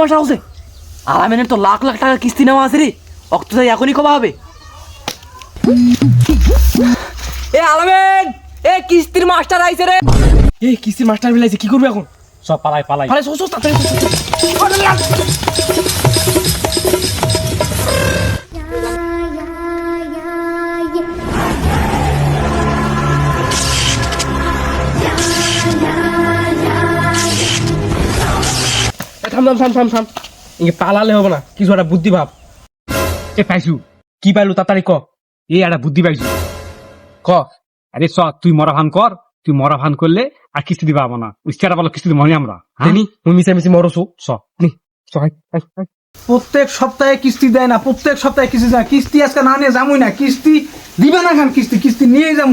কিস্তির হাউসে আলামিনের তো লাখ লাখ টাকা কিস্তি নেওয়া আছে রে। অক্ত এখনই কবা হবে। এ আলামিন এ কিস্তির মাস্টার আইছে রে। এই কিস্তির মাস্টার বিলাইছে কি করবে এখন? সব পালাই পালাই। পালাই সোস সোস তাড়াতাড়ি থাম থাম থাম থাম থাম। ইঙ্গে পালালে হবে না। কিছু একটা বুদ্ধি ভাব। এ পাইছু? কি পাইলু তাড়াতাড়ি ক। এই একটা বুদ্ধি পাইছু। ক। আরে চ তুই মরা ভান কর। তুই মরা ভান করলে আর কিস্তি দিবা হব না উস্কারা বলো কিস্তি দিব আমরা। হ্যাঁ? জানি মুই মিশে মিশে মরছো চ। নি। প্রত্যেক সপ্তাহে কিস্তি দেয় না প্রত্যেক সপ্তাহে কিস্তি দেয় কিস্তি আজকে না নিয়ে যামই না। কিস্তি দিবে না খান কিস্তি কিস্তি নিয়ে যাব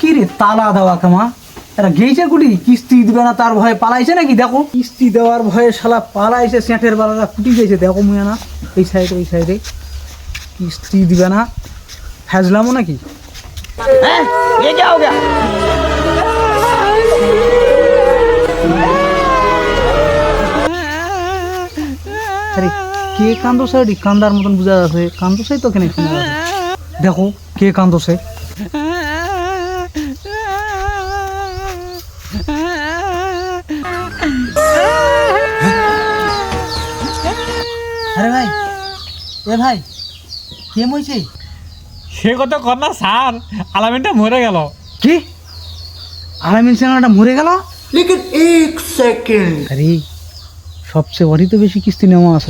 কি রে তালা দেওয়া কামা? এরা গেইছে কুটি কিস্তি দিবে না তার ভয়ে পালাইছে নাকি? দেখো। কিস্তি দেওয়ার ভয়ে শালা পালাইছে সেঁটের বালাটা কুটি গেছে। দেখো মুয়া না এই সাইডে এই সাইডে কিস্তি দিবে না। ফেজলামও নাকি? আরে কে কান্দোছে এটি কান্দার মতন বুঝা যাচ্ছে। কান্দোছে তো কেন দেখো কে কান্দোছে? আরে ভাই এ ভাই কে মইছে সে কথা কর না স্যার আলামিনটা মরে গেল। কি? আলামিন সিনেমাটা মরে গেল? লেকিন এক সেকেন্ড। আরে সবচেয়ে বড়ই তো বেশি কিস্তি নেওয়া আছে।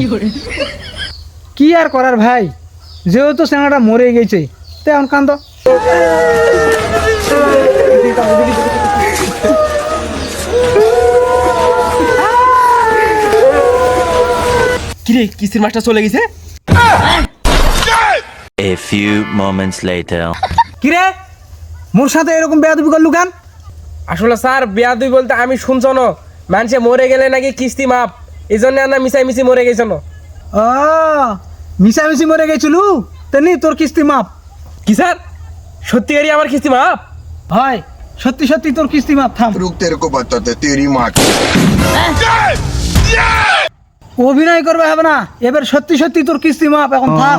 কি আর করার ভাই? যেহেতু সিনেমাটা মরে গেছে তো এখন কান্দ। কিরে কিসের মাসটা চলে গেছে? এ ফিউ মোমেন্টস লেটার কিরে? মোর সাথে এরকম বেয়াদবি করলু কেন? আসলে স্যার বেয়াদবি বলতে আমি শুনছ না। মানুষে মরে গেলে নাকি কিস্তি মাপ এই জন্য না মিশাই মিশি মরে গেছ না। ও মিশামিশি মরে গেছিলু? তেনি তোর কিস্তি মাপ কি স্যার? সত্যি এরি আমার কিস্তি মাপ ভাই সত্যি সত্যি তোর কিস্তি মাপ থাম। রুখতে রকম তেরি মাপ হ্যাঁ? অভিনয় করবে হবে না। এবার সত্যি সত্যি তোর কিস্তি মাপ এখন থাক।